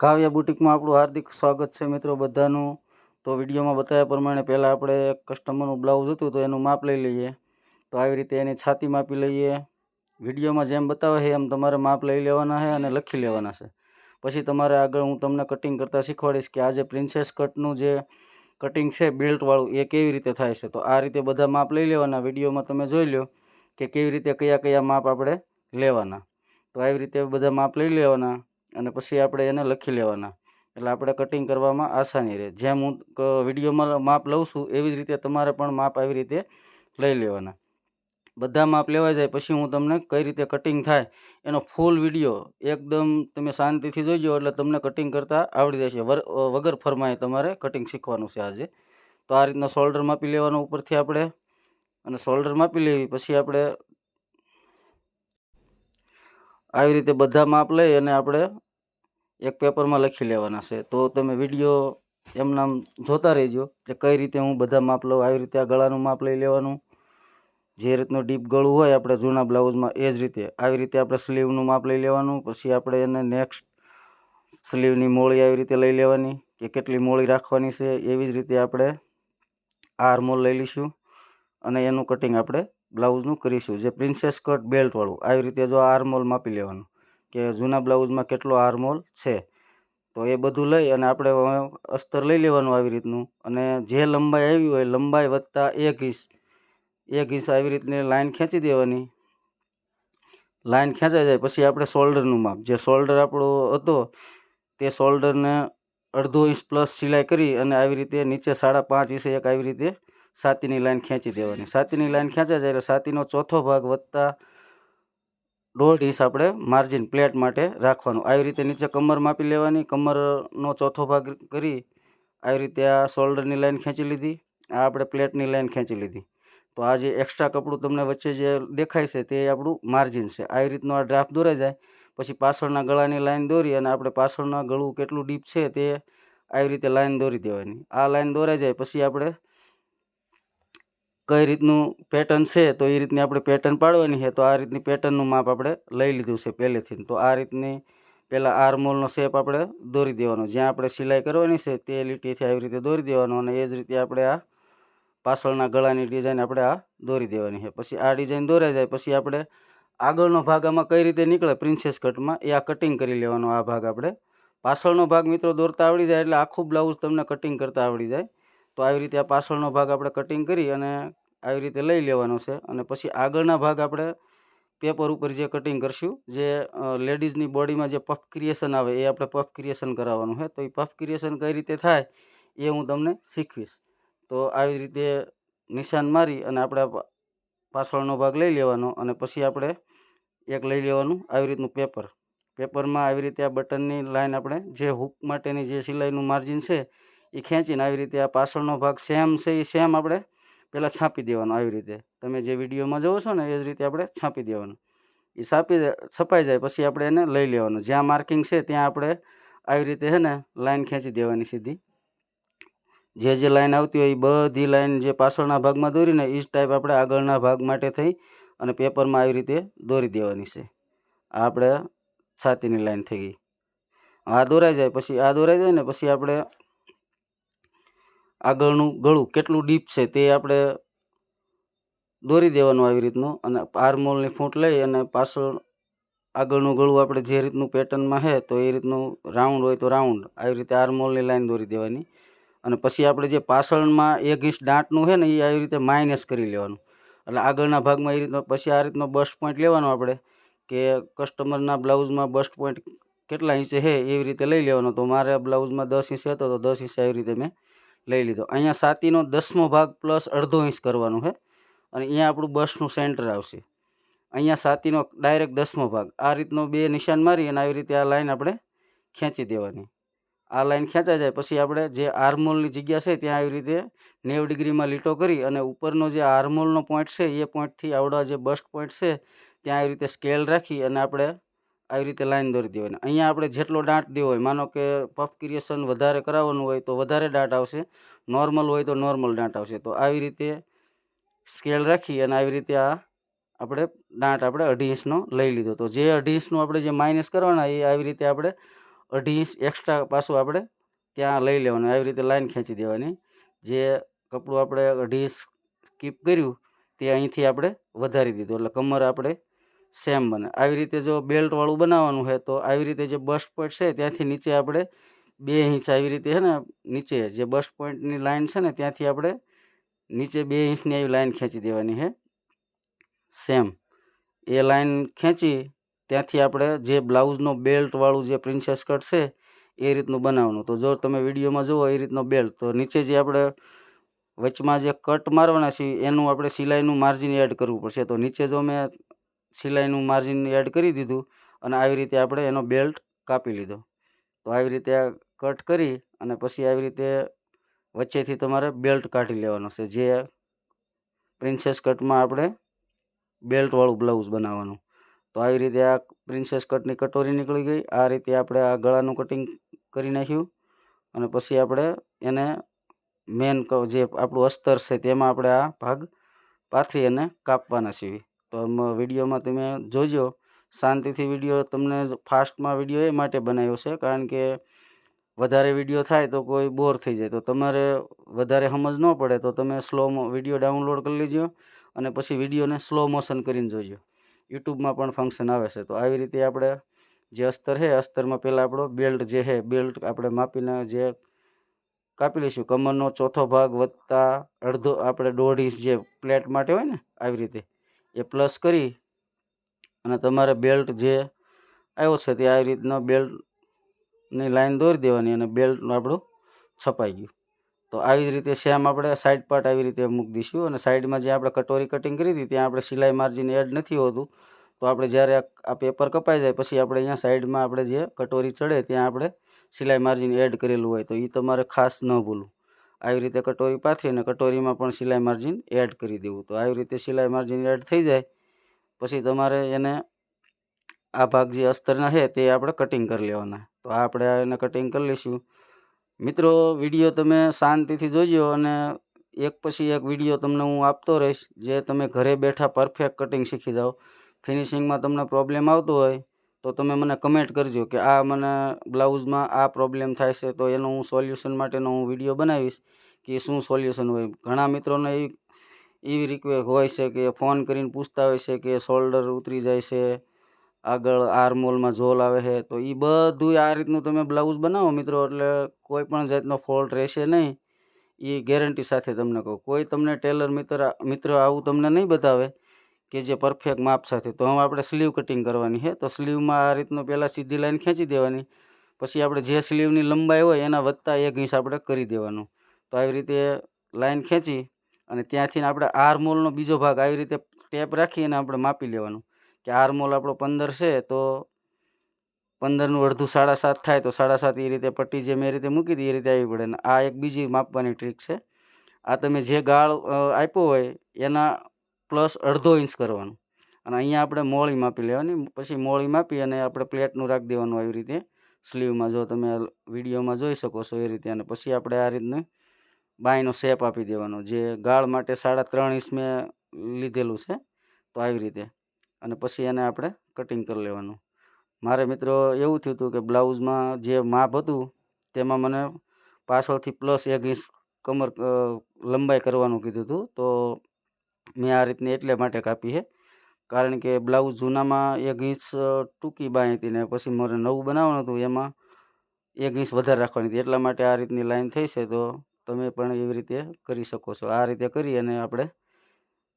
કાવ્યા બુટિકમાં આપણું હાર્દિક સ્વાગત છે મિત્રો બધાનું. તો વિડીયોમાં બતાવ્યા પ્રમાણે પહેલાં આપણે એક કસ્ટમરનું બ્લાઉઝ હતું તો એનું માપ લઈ લઈએ. તો આવી રીતે એની છાતી માપી લઈએ. વિડીયોમાં જેમ બતાવે છે એમ તમારે માપ લઈ લેવાના છે અને લખી લેવાના છે. પછી તમારે આગળ હું તમને કટિંગ કરતાં શીખવાડીશ કે આ જે પ્રિન્સેસ કટનું જે કટિંગ છે બેલ્ટવાળું એ કેવી રીતે થાય છે. તો આ રીતે બધા માપ લઈ લેવાના. વિડીયોમાં તમે જોઈ લો કે કેવી રીતે કયા કયા માપ આપણે લેવાના. તો આવી રીતે બધા માપ લઈ લેવાના. અને પછી આપણે એને લખી લેવાના. એટલે આપણે કટિંગ કરવામાં આસાની રહે. જેમ હું વિડીયોમાં માપ લઉં છું, એવી જ રીતે તમારે પણ માપ આવી રીતે લઈ લેવાના. બધા માપ લેવાઈ જાય, પછી હું તમને કઈ રીતે કટિંગ થાય, એનો ફૂલ વીડિયો એકદમ તમે શાંતિથી જોઈજો એટલે તમને કટિંગ કરતાં આવડી જશે વગર ફરમાએ તમારે કટિંગ શીખવાનું છે આજે. તો આ રીતના શોલ્ડર માપી લેવાનો ઉપરથી આપણે, અને શોલ્ડર માપી લેવી, પછી આપણે આવી રીતે બધા માપ લઈ અને આપણે એક પેપરમાં લખી લેવાના છે. તો તમે વીડિયો એમનામ જોતા રહેજો કે કઈ રીતે હું બધા માપ લઉં, આવી રીતે આ ગળાનું માપ લઈ લેવાનું. જે રીતનું ડીપ ગળું હોય આપણે જૂના બ્લાઉઝમાં એ જ રીતે. આવી રીતે આપણે સ્લીવનું માપ લઈ લેવાનું, પછી આપણે એને નેક્સ્ટ સ્લીવની મોળી આવી રીતે લઈ લેવાની કે કેટલી મોળી રાખવાની છે એવી જ રીતે આપણે આર્મોલ લઈ લઈશું અને એનું કટિંગ આપણે બ્લાઉઝનું કરીશું. જે પ્રિન્સેસ કટ બેલ્ટવાળું, આવી રીતે જો આર્મોલ માપી લેવાનું. કે જૂના બ્લાઉઝમાં કેટલો આર્મોલ છે. તો એ બધું લઈ અને આપણે અસ્તર લઈ લેવાનું આવી રીતનું. અને જે લંબાઈ આવી હોય, લંબાઈ વત્તા એક ઇંચ એક ઇંચ આવી રીતની લાઇન ખેંચી દેવાની. લાઈન ખેંચાઈ જાય, પછી આપણે શોલ્ડરનું માપ. જે શોલ્ડર આપણો હતો, તે શોલ્ડરને અડધો ઇંચ પ્લસ સિલાઈ કરી અને આવી રીતે નીચે સાડા પાંચ ઇંચે એક આવી રીતે સાતીની લાઇન ખેંચી દેવાની. સાતીની લાઈન ખેંચાઈ જાય એટલે સાતીનો ચોથો ભાગ વત્તા દોઢ ઇંચ આપણે માર્જિન પ્લેટ માટે રાખવાનું. આવી રીતે નીચે કમર માપી લેવાની. કમરનો ચોથો ભાગ કરી આવી રીતે આ શોલ્ડરની લાઇન ખેંચી લીધી. આ આપણે પ્લેટની લાઇન ખેંચી લીધી. તો આ જે એક્સ્ટ્રા કપડું તમને વચ્ચે જે દેખાય છે તે આપણું માર્જિન છે. આવી રીતનો આ ડ્રાફ્ટ દોરાઈ જાય. પછી પાછળના ગળાની લાઇન દોરી અને આપણે પાછળના ગળું કેટલું ડીપ છે તે આવી રીતે લાઇન દોરી દેવાની. આ લાઈન દોરાઈ જાય. પછી આપણે કઈ રીતનું પેટર્ન છે, તો એ રીતની આપણે પેટર્ન પાડવાની છે, તો આ રીતની પેટર્નનું માપ આપણે લઈ લીધું છે પહેલેથી. તો આ રીતની પહેલાં આર્મોલનો શેપ આપણે દોરી દેવાનો. જ્યાં આપણે સિલાઈ કરવાની છે, તે લીટીથી આવી રીતે દોરી દેવાનો અને એ જ રીતે આપણે આ પાછળના ગળાની ડિઝાઇન આપણે આ દોરી દેવાની છે. પછી આ ડિઝાઇન દોરાઈ જાય, પછી આપણે આગળનો ભાગ આમાં કઈ રીતે નીકળે પ્રિન્સેસ કટમાં એ આ કટિંગ કરી લેવાનો આ ભાગ આપણે. પાછળનો ભાગ મિત્રો દોરતા આવડી જાય, એટલે આખું બ્લાઉઝ તમને કટિંગ કરતાં આવડી જાય. તો આવી રીતે આ પાછળનો ભાગ આપણે કટિંગ કરી અને આવી રીતે લઈ લેવાનો છે અને પછી આગળના ભાગ આપણે પેપર ઉપર જે કટિંગ કરશું, જે લેડીઝની બોડીમાં જે પફ ક્રિએશન આવે એ આપણે પફ ક્રિએશન કરાવવાનું છે. તો એ પફ ક્રિએશન કઈ રીતે થાય એ હું તમને શીખવીશ. તો આવી રીતે નિશાન મારી અને આપણે પાછળનો ભાગ લઈ લેવાનો અને પછી આપણે એક લઈ લેવાનું આવી રીતનું પેપર પેપરમાં આવી રીતે આ બટનની લાઈન આપણે જે હૂક માટેની જે સિલાઈનું માર્જિન છે એ ખેંચીને આવી રીતે આ પાછળનો ભાગ સેમ છે એ સેમ આપણે પહેલાં છાપી દેવાનો આવી રીતે. તમે જે વિડીયોમાં જોવો છો ને એ જ રીતે આપણે છાપી દેવાનું. એ છાપી છપાઈ જાય પછી આપણે એને લઈ લેવાનું. જ્યાં માર્કિંગ છે ત્યાં આપણે આવી રીતે છે ને લાઈન ખેંચી દેવાની સીધી. જે જે લાઈન આવતી હોય એ બધી લાઈન જે પાછળના ભાગમાં દોરીને એ જ ટાઈપ આપણે આગળના ભાગ માટે થઈ અને પેપરમાં આવી રીતે દોરી દેવાની છે. આ આપણે છાતીની લાઈન થઈ ગઈ. આ દોરાઈ જાય, પછી આ દોરાઈ જાય ને પછી આપણે આગળનું ગળું કેટલું ડીપ છે તે આપણે દોરી દેવાનું આવી રીતનું અને આર્મોલની ફૂંટ લઈ અને પાછળ આગળનું ગળું આપણે જે રીતનું પેટર્નમાં છે તો એ રીતનું રાઉન્ડ હોય તો રાઉન્ડ આવી રીતે આર્મોલની લાઈન દોરી દેવાની. અને પછી આપણે જે પાછળમાં એક ઇંચ દાંટનું છે ને એ આવી રીતે માઇનસ કરી લેવાનું. એટલે આગળના ભાગમાં એ રીતનો પછી આ રીતનો બસ્ટ પોઈન્ટ લેવાનો આપણે કે કસ્ટમરના બ્લાઉઝમાં બસ્ટ પોઈન્ટ કેટલા ઇંચ છે એવી રીતે લઈ લેવાનો. તો મારે બ્લાઉઝમાં દસ ઇંચ હતો તો દસ ઇંચ આવી રીતે મેં લઈ લીધો. અહીંયા સાતીનો દસમો ભાગ પ્લસ અડધો ઇંચ કરવાનું છે. અને અહીંયા આપણું બસનું સેન્ટર આવશે. અહીંયા સાતીનો ડાયરેક્ટ દસમો ભાગ. આ રીતનો બે નિશાન મારી અને આવી રીતે આ લાઈન આપણે ખેંચી દેવાની. આ લાઈન ખેંચાઈ જાય પછી આપણે જે આર્મોલની જગ્યા છે ત્યાં આવી રીતે નેવ ડિગ્રીમાં લીટો કરી અને ઉપરનો જે આર્મોલનો પોઈન્ટ છે એ પોઈન્ટથી આવડા જે બસ્ટ પોઈન્ટ છે ત્યાં આવી રીતે સ્કેલ રાખી અને આપણે આવી રીતે લાઈન દોરી દેવાની અહીંયા આપણે જેટલો દાંટ દેવો હોય, માનો કે પફ ક્રિએશન વધારે કરાવવાનું હોય તો વધારે દાંટ આવશે નોર્મલ હોય તો નોર્મલ દાંટ આવશે. તો આવી રીતે સ્કેલ રાખી અને આવી રીતે આ આપણે દાંટ આપણે અઢી ઇંચનો લઈ લીધો. તો જે અઢી ઇંચનું આપણે જે માઇનસ કરવાના એ આવી રીતે આપણે અઢી ઇંચ એક્સ્ટ્રા પાછું આપણે ત્યાં લઈ લેવાનું. આવી રીતે લાઈન ખેંચી દેવાની. જે કપડું આપણે અઢી ઇંચ કીપ કર્યું તે અહીંથી આપણે વધારી દીધું. એટલે કમર આપણે સેમ બને. આવી રીતે જો બેલ્ટવાળું બનાવવાનું છે તો આવી રીતે જે બસ્ટ પોઈન્ટ છે ત્યાંથી નીચે આપણે બે ઇંચ આવી રીતે છે ને નીચે જે બસ્ટ પોઈન્ટની લાઈન છે ને ત્યાંથી આપણે નીચે બે ઇંચની આવી લાઈન ખેંચી દેવાની છે સેમ. એ લાઈન ખેંચી ત્યાંથી આપણે જે બ્લાઉઝનો બેલ્ટવાળું જે પ્રિન્સેસ કટ છે એ રીતનું બનાવવાનું. તો જો તમે વિડીયોમાં જુઓ એ રીતનો બેલ્ટ. તો નીચે જે આપણે વચમાં જે કટ મારવાના છે એનું આપણે સિલાઈનું માર્જિન એડ કરવું પડશે. તો નીચે જો મેં સિલાઈનું માર્જિન એડ કરી દીધું અને આવી રીતે આપણે એનો બેલ્ટ કાપી લીધો. તો આવી રીતે આ કટ કરી અને પછી આવી રીતે વચ્ચેથી તમારે બેલ્ટ કાઢી લેવાનો છે. જે પ્રિન્સેસ કટમાં આપણે બેલ્ટવાળું બ્લાઉઝ બનાવવાનું. તો આવી રીતે આ પ્રિન્સેસ કટની કટોરી નીકળી ગઈ. આ રીતે આપણે આ ગળાનું કટિંગ કરી નાખ્યું અને પછી આપણે એને મેન જે આપણું અસ્તર છે તેમાં આપણે આ ભાગ પાથરી અને કાપવાના તો વિડીયોમાં તમે જોજો. શાંતિથી વીડિયો તમને ફાસ્ટમાં વીડિયો એ માટે બનાવ્યો છે. કારણ કે વધારે વીડિયો થાય તો કોઈ બોર થઈ જાય. તો તમારે વધારે સમજ ન પડે તો તમે સ્લો વીડિયો ડાઉનલોડ કરી લેજો અને પછી વિડીયોને સ્લો મોશન કરીને જોજો. યુટ્યુબમાં પણ ફંક્શન આવે છે. તો આવી રીતે આપણે જે અસ્તર છે, અસ્તરમાં પહેલાં આપણો બેલ્ટ જે છે બેલ્ટ આપણે માપીને જે કાપી લઈશું. કમરનો ચોથો ભાગ વત્તા અડધો આપણે દોઢ ઇંચ જે પ્લેટ માટે હોય ને, આવી રીતે. એ પ્લસ કરી અને તમારે બેલ્ટ જે આવ્યો છે તે આવી રીતના બેલ્ટની લાઈન દોરી દેવાની અને બેલ્ટ આપણું છપાઈ ગયું. તો આવી જ રીતે સેમ આપણે સાઈડ પાર્ટ આવી રીતે મૂકી દઈશું અને સાઈડમાં જે આપણે કટોરી કટિંગ કરી હતી ત્યાં આપણે સિલાઈ માર્જિન એડ નથી હોતું. તો આપણે જ્યારે આ પેપર કપાઈ જાય પછી આપણે અહીંયા સાઈડમાં આપણે જે કટોરી ચડે ત્યાં આપણે સિલાઈ માર્જિન એડ કરેલું હોય તો એ તમારે ખાસ ન ભૂલવું. આવી રીતે કટોરી પાથરીને કટોરીમાં પણ સિલાઈ માર્જિન એડ કરી દેવું. તો આવી રીતે સિલાઈ માર્જિન એડ થઈ જાય, પછી તમારે એને આ ભાગ જે અસ્તરના છે તે આપણે કટિંગ કરી લેવાના. તો આ આપણે એને કટિંગ કરી લઈશું. મિત્રો, વીડિયો તમે શાંતિથી જોજો અને એક પછી એક વીડિયો તમને હું આપતો રહીશ. જે તમે ઘરે બેઠા પરફેક્ટ કટિંગ શીખી જાઓ. ફિનિશિંગમાં તમને પ્રોબ્લેમ આવતો હોય તો તમે મને કમેન્ટ કરજો કે આ મને બ્લાઉઝમાં આ પ્રોબ્લેમ થાય છે, તો એનું હું સોલ્યુશન માટેનો હું વીડિયો બનાવીશ કે શું સોલ્યુશન હોય. ઘણા મિત્રોને એવી એવી રિક્વેસ્ટ હોય છે કે ફોન કરીને પૂછતા હોય છે કે શોલ્ડર ઉતરી જાય છે, આગળ આર્મોલમાં ઝોલ આવે છે, તો એ બધું આ રીતનું તમે બ્લાઉઝ બનાવો મિત્રો, એટલે કોઈ પણ જાતનો ફોલ્ટ રહેશે નહીં. એ ગેરંટી સાથે તમને કહું. કોઈ તમને ટેલર મિત્ર મિત્ર આવું તમને નહીં બતાવે. કે જે પરફેક્ટ માપ સાથે. તો હવે આપણે સ્લીવ કટિંગ કરવાની છે તો સ્લીવમાં આ રીતનું પહેલાં સીધી લાઈન ખેંચી દેવાની. પછી આપણે જે સ્લીવની લંબાઈ હોય એના વધતા એક ઇંચ આપણે કરી દેવાનું. તો આવી રીતે લાઈન ખેંચી અને ત્યાંથી આપણે આરમોલનો બીજો ભાગ આવી રીતે ટેપ રાખી અને આપણે માપી લેવાનું. કે આર્મોલ આપણો પંદર છે, તો પંદરનું અડધું સાડા સાત થાય તો સાડા સાત એ રીતે પટ્ટી જે મેં રીતે મૂકી હતી એ રીતે આવી પડે. ને આ એક બીજી માપવાની ટ્રીક છે. આ તમે જે ગાળ આપ્યો હોય એના પ્લસ અડધો ઇંચ કરવાનું. અને અહીંયા આપણે મોળી માપી લેવાની. પછી મોળી માપી અને આપણે પ્લેટનું રાખી દેવાનું આવી રીતે. સ્લીવમાં જો તમે વિડીયોમાં જોઈ શકો છો એ રીતે. અને પછી આપણે આ રીતનું બાયનો શેપ આપી દેવાનો. જે ગાળ માટે સાડા ત્રણ ઇંચ મેં લીધેલું છે, તો આવી રીતે. અને પછી એને આપણે કટિંગ કરી લેવાનું. મારે મિત્રો એવું થયું હતું કે બ્લાઉઝમાં જે માપ હતું, તેમાં મને પાછળથી પ્લસ એક ઇંચ કમર લંબાઈ કરવાનું કીધું હતું. તો મેં આ રીતની એટલે માટે કાપી છે કારણ કે બ્લાઉઝ જૂનામાં એક ઇંચ ટૂંકી બાંય હતી ને પછી મારે નવું બનાવવાનું હતું એમાં એક ઇંચ વધારે રાખવાની હતી. એટલા માટે આ રીતની લાઈન થઈ છે. તો તમે પણ એવી રીતે કરી શકો છો. આ રીતે કરી અને આપણે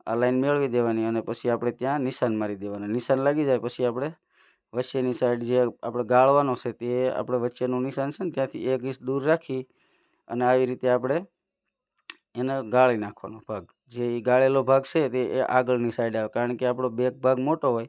આ લાઈન મેળવી દેવાની અને પછી આપણે ત્યાં નિશાન મારી દેવાના. નિશાન લાગી જાય પછી આપણે વચ્ચેની સાઈડ જે આપણે ગાળવાનો છે તે આપણે વચ્ચેનું નિશાન છે ને ત્યાંથી એક ઇંચ દૂર રાખી અને આવી રીતે આપણે એને ગાળી નાખવાનો ભાગ. જે એ ગાળેલો ભાગ છે તે એ આગળની સાઈડ આવે. કારણ કે આપણો બેક ભાગ મોટો હોય